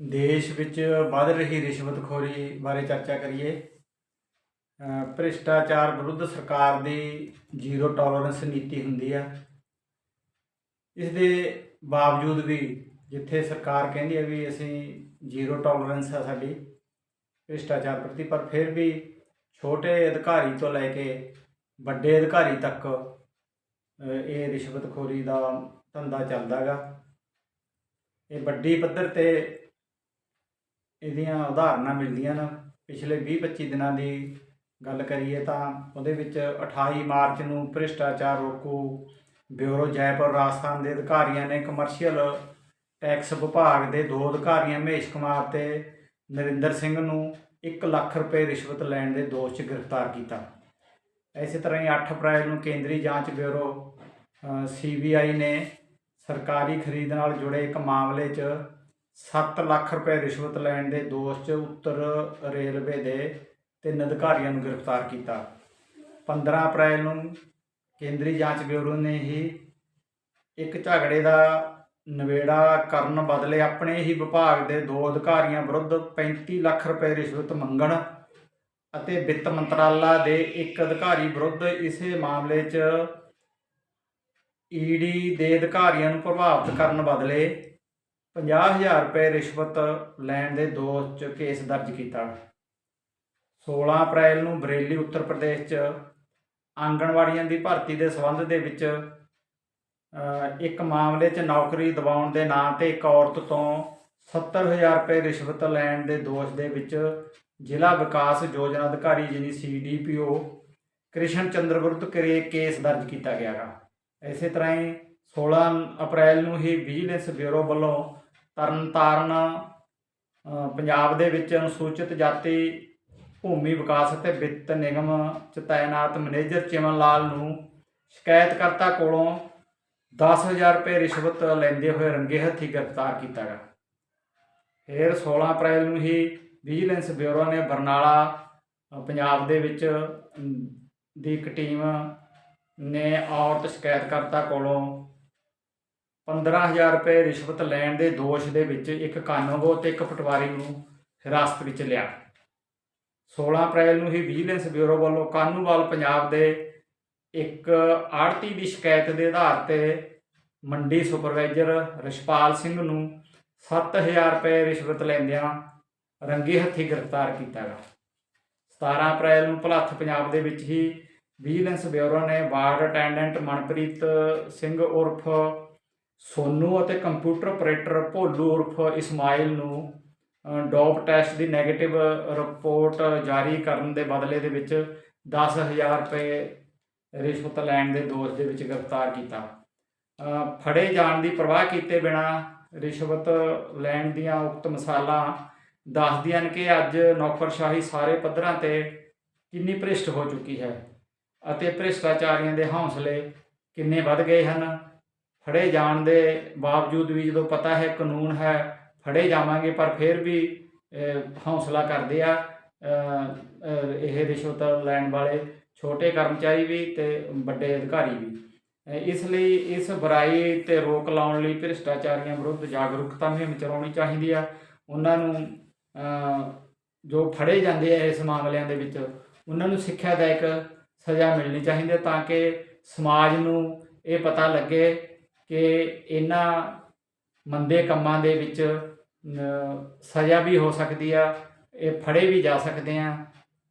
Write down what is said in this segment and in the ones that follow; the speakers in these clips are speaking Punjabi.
ਦੇਸ਼ ਵਿੱਚ ਵੱਧ ਰਹੀ ਰਿਸ਼ਵਤਖੋਰੀ ਬਾਰੇ ਚਰਚਾ ਕਰੀਏ ਭ੍ਰਿਸ਼ਟਾਚਾਰ ਵਿਰੁੱਧ ਸਰਕਾਰ ਦੀ ਜ਼ੀਰੋ ਟੋਲਰੈਂਸ ਨੀਤੀ ਹੁੰਦੀ ਆ। ਇਸ ਦੇ ਬਾਵਜੂਦ ਵੀ ਜਿੱਥੇ ਸਰਕਾਰ ਕਹਿੰਦੀ ਹੈ ਵੀ ਅਸੀਂ ਜ਼ੀਰੋ ਟੋਲਰੈਂਸ ਆ ਸਾਡੀ ਭ੍ਰਿਸ਼ਟਾਚਾਰ ਪ੍ਰਤੀ, ਪਰ ਫਿਰ ਵੀ ਛੋਟੇ ਅਧਿਕਾਰੀ ਤੋਂ ਲੈ ਕੇ ਵੱਡੇ ਅਧਿਕਾਰੀ ਤੱਕ ਇਹ ਰਿਸ਼ਵਤਖੋਰੀ ਦਾ ਧੰਦਾ ਚੱਲਦਾਗਾ ਇਹ ਵੱਡੀ ਪੱਧਰ ਤੇ ਇਹਦੀਆਂ ਉਦਾਹਰਨਾਂ ਮਿਲਦੀਆਂ ਨੇ। ਪਿਛਲੇ 20-25 ਦਿਨਾਂ ਦੀ ਗੱਲ ਕਰੀਏ ਤਾਂ ਉਹਦੇ ਵਿੱਚ 28 ਮਾਰਚ ਨੂੰ ਭ੍ਰਿਸ਼ਟਾਚਾਰ ਰੋਕੂ, ਬਿਊਰੋ ਜੈਪੁਰ, ਰਾਜਸਥਾਨ ਦੇ ਅਧਿਕਾਰੀਆਂ ਨੇ ਕਮਰਸ਼ੀਅਲ ਟੈਕਸ ਵਿਭਾਗ ਦੇ ਦੋ ਅਧਿਕਾਰੀਆਂ, ਮਹੇਸ਼ ਕੁਮਾਰ ਤੇ ਨਰਿੰਦਰ ਸਿੰਘ ਨੂੰ 1 ਲੱਖ ਰੁਪਏ ਰਿਸ਼ਵਤ ਲੈਣ ਦੇ ਦੋਸ਼ 'ਚ ਗ੍ਰਿਫਤਾਰ ਕੀਤਾ। ਇਸੇ ਤਰ੍ਹਾਂ ਹੀ 8 ਅਪ੍ਰੈਲ ਨੂੰ ਕੇਂਦਰੀ ਜਾਂਚ ਬਿਊਰੋ ਸੀਬੀਆਈ ਨੇ ਸਰਕਾਰੀ ਖਰੀਦ ਨਾਲ ਜੁੜੇ ਇੱਕ ਮਾਮਲੇ 'ਚ 7 ਲੱਖ ਰੁਪਏ ਰਿਸ਼ਵਤ ਲੈਣ ਦੇ ਦੋਸ਼ 'ਚ ਉੱਤਰ ਰੇਲਵੇ ਦੇ ਤਿੰਨ ਅਧਿਕਾਰੀਆਂ ਨੂੰ ਗ੍ਰਿਫਤਾਰ ਕੀਤਾ। 15 ਅਪ੍ਰੈਲ ਨੂੰ ਕੇਂਦਰੀ ਜਾਂਚ ਬਿਊਰੋ ਨੇ ਹੀ ਇੱਕ ਝਗੜੇ ਦਾ ਨਵੇੜਾ ਕਰਨ ਬਦਲੇ ਆਪਣੇ ਹੀ ਵਿਭਾਗ ਦੇ ਦੋ ਅਧਿਕਾਰੀਆਂ ਵਿਰੁੱਧ 35 ਲੱਖ ਰੁਪਏ ਰਿਸ਼ਵਤ ਮੰਗਣ ਅਤੇ ਵਿੱਤ ਮੰਤਰਾਲਾ ਦੇ ਇੱਕ ਅਧਿਕਾਰੀ ਵਿਰੁੱਧ ਇਸੇ ਮਾਮਲੇ 'ਚ ਈਡੀ ਦੇ ਅਧਿਕਾਰੀਆਂ ਨੂੰ ਪ੍ਰਭਾਵਿਤ ਕਰਨ ਬਦਲੇ 50000 ਰੁਪਏ ਰਿਸ਼ਵਤ ਲੈਣ ਦੇ ਦੋਸ਼ 'ਚ ਕੇਸ ਦਰਜ ਕੀਤਾ। 16 ਅਪ੍ਰੈਲ ਨੂੰ ਬਰੇਲੀ ਉੱਤਰ ਪ੍ਰਦੇਸ਼ 'ਚ ਆਂਗਣਵਾੜੀਆਂ ਦੀ ਭਰਤੀ ਦੇ ਸੰਬੰਧ ਦੇ ਵਿੱਚ ਇੱਕ ਮਾਮਲੇ 'ਚ ਨੌਕਰੀ ਦਿਵਾਉਣ ਦੇ ਨਾਂ ਤੇ ਇੱਕ ਔਰਤ ਤੋਂ 70000 ਰੁਪਏ ਰਿਸ਼ਵਤ ਲੈਣ ਦੇ ਦੋਸ਼ ਦੇ ਵਿੱਚ ਜ਼ਿਲ੍ਹਾ ਵਿਕਾਸ ਯੋਜਨਾ ਅਧਿਕਾਰੀ ਜਿਹਨੀ ਸੀਡੀਪੀਓ ਕ੍ਰਿਸ਼ਨ ਚੰਦਰ ਵਿਰੁੱਧ ਕਰੇ ਕੇਸ ਦਰਜ ਕੀਤਾ ਗਿਆ ਗਾ ਇਸੇ ਤਰ੍ਹਾਂ ਹੀ 16 ਅਪ੍ਰੈਲ ਨੂੰ ਹੀ ਵਿਜੀਲੈਂਸ ਬਿਊਰੋ ਵੱਲੋਂ ਤਰਨਤਾਰਨ ਪੰਜਾਬ ਦੇ ਵਿੱਚ ਅਨੁਸੂਚਿਤ ਜਾਤੀ, ਭੂਮੀ ਵਿਕਾਸ ਅਤੇ ਵਿੱਤ ਨਿਗਮ ਚ ਤਾਇਨਾਤ ਮੈਨੇਜਰ ਚਿਮਨ ਲਾਲ ਨੂੰ ਸ਼ਿਕਾਇਤਕਰਤਾ ਕੋਲੋਂ 10000 ਰੁਪਏ ਰਿਸ਼ਵਤ ਲੈਂਦੇ ਹੋਏ ਰੰਗੇ ਹੱਥੀ ਗ੍ਰਿਫਤਾਰ ਕੀਤਾ ਗਿਆ। ਫਿਰ 16 ਅਪ੍ਰੈਲ ਨੂੰ ਹੀ ਵਿਜੀਲੈਂਸ ਬਿਊਰੋ ਨੇ ਬਰਨਾਲਾ ਪੰਜਾਬ ਦੇ ਵਿੱਚ ਦੀ ਇੱਕ ਟੀਮ ਨੇ ਔਰਤ ਸ਼ਿਕਾਇਤਕਰਤਾ ਕੋਲੋਂ 15000 ਰੁਪਏ ਰਿਸ਼ਵਤ ਲੈਣ ਦੇ ਦੋਸ਼ ਦੇ ਵਿੱਚ ਇੱਕ ਕਾਨੂੰਗੋ ਤੇ ਇੱਕ ਪਟਵਾਰੀ ਨੂੰ ਹਿਰਾਸਤ ਵਿੱਚ ਲਿਆ। 16 ਅਪ੍ਰੈਲ ਨੂੰ ਹੀ ਵਿਜੀਲੈਂਸ ਬਿਊਰੋ ਵੱਲੋਂ ਕਾਨੂੰਵਾਲ ਪੰਜਾਬ ਦੇ ਇੱਕ ਆੜਤੀ ਦੀ ਸ਼ਿਕਾਇਤ ਦੇ ਆਧਾਰ ਤੇ ਮੰਡੀ ਸੁਪਰਵਾਈਜ਼ਰ ਰਿਸ਼ਪਾਲ ਸਿੰਘ ਨੂੰ 7000 ਰੁਪਏ ਰਿਸ਼ਵਤ ਲੈਂਦਿਆਂ ਰੰਗੇ ਹੱਥੀ ਗ੍ਰਿਫਤਾਰ ਕੀਤਾ ਗਿਆ। 17 ਅਪ੍ਰੈਲ ਨੂੰ ਭਲੱਥ ਪੰਜਾਬ ਦੇ ਵਿੱਚ ਹੀ ਵਿਜੀਲੈਂਸ ਬਿਊਰੋ ਨੇ ਵਾਰਡ ਅਟੈਂਡੈਂਟ ਮਨਪ੍ਰੀਤ ਸਿੰਘ ਉਰਫ ਸੋਨੂ ਅਤੇ ਕੰਪਿਊਟਰ ਆਪਰੇਟਰ ਭੋਲੂ ਉਰਫ ਇਸਮਾਈਲ ਨੂੰ ਡੋਪ ਟੈਸਟ ਦੀ 네ਗੇਟਿਵ ਰਿਪੋਰਟ ਜਾਰੀ ਕਰਨ ਦੇ ਬਦਲੇ ਦੇ ਵਿੱਚ 10000 ਰੁਪਏ ਰਿਸ਼ਵਤ ਲੈਣ ਦੇ ਦੋਸ਼ ਦੇ ਵਿੱਚ ਗ੍ਰਿਫਤਾਰ ਕੀਤਾ। ਫੜੇ ਜਾਣ ਦੀ ਪਰਵਾਹ ਕੀਤੇ ਬਿਨਾ ਰਿਸ਼ਵਤ ਲੈਣ ਦੀਆਂ ਉਕਤ ਮਿਸਾਲਾਂ ਦੱਸਦੀਆਂ ਨੇ ਕਿ ਅੱਜ ਨੌਕਰਸ਼ਾਹੀ ਸਾਰੇ ਪੱਧਰਾਂ ਤੇ ਕਿੰਨੀ ਭ੍ਰਿਸ਼ਟ ਹੋ ਚੁੱਕੀ ਹੈ ਅਤੇ ਭ੍ਰਿਸ਼ਟਾਚਾਰੀਆਂ ਦੇ ਹੌਸਲੇ ਕਿੰਨੇ ਵੱਧ ਗਏ ਹਨ। ਫੜੇ ਜਾਣ ਦੇ ਬਾਵਜੂਦ ਵੀ ਜਦੋਂ ਪਤਾ ਹੈ ਕਾਨੂੰਨ ਹੈ ਫੜੇ ਜਾਵਾਂਗੇ ਪਰ ਫਿਰ ਵੀ ਅਹ, ਹੌਸਲਾ ਕਰਦੇ ਆ ਇਹ ਰਿਸ਼ਵਤ ਲੈਣ ਵਾਲੇ ਛੋਟੇ ਕਰਮਚਾਰੀ ਵੀ ਤੇ ਵੱਡੇ ਅਧਿਕਾਰੀ ਵੀ। ਇਸ ਲਈ ਇਸ ਬੁਰਾਈ ਤੇ ਰੋਕ ਲਾਉਣ ਲਈ ਭ੍ਰਿਸ਼ਟਾਚਾਰੀਆਂ ਵਿਰੁੱਧ ਜਾਗਰੂਕਤਾ ਮੁਹਿੰਮ ਚਲਾਉਣੀ ਚਾਹੀਦੀ ਆ। ਉਹਨਾਂ ਨੂੰ ਜੋ ਫੜੇ ਜਾਂਦੇ ਆ ਇਸ ਮਾਮਲਿਆਂ ਦੇ ਵਿੱਚ ਉਹਨਾਂ ਨੂੰ ਸਿੱਖਿਆ ਸਿੱਖਿਆਦਾਇਕ ਸਜ਼ਾ ਮਿਲਣੀ ਚਾਹੀਦੀ ਹੈ ਤਾਂ ਕਿ ਸਮਾਜ ਨੂੰ ਇਹ ਪਤਾ ਲੱਗੇ ਕਿ ਇਹਨਾਂ ਮੰਦੇ ਕੰਮਾਂ ਦੇ ਵਿੱਚ ਸਜ਼ਾ ਵੀ ਹੋ ਸਕਦੀ ਆ, ਇਹ ਫੜੇ ਵੀ ਜਾ ਸਕਦੇ ਆ।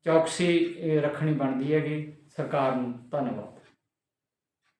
ਚੌਕਸੀ, ਇਹ ਰੱਖਣੀ ਬਣਦੀ ਹੈਗੀ ਸਰਕਾਰ ਨੂੰ। ਧੰਨਵਾਦ।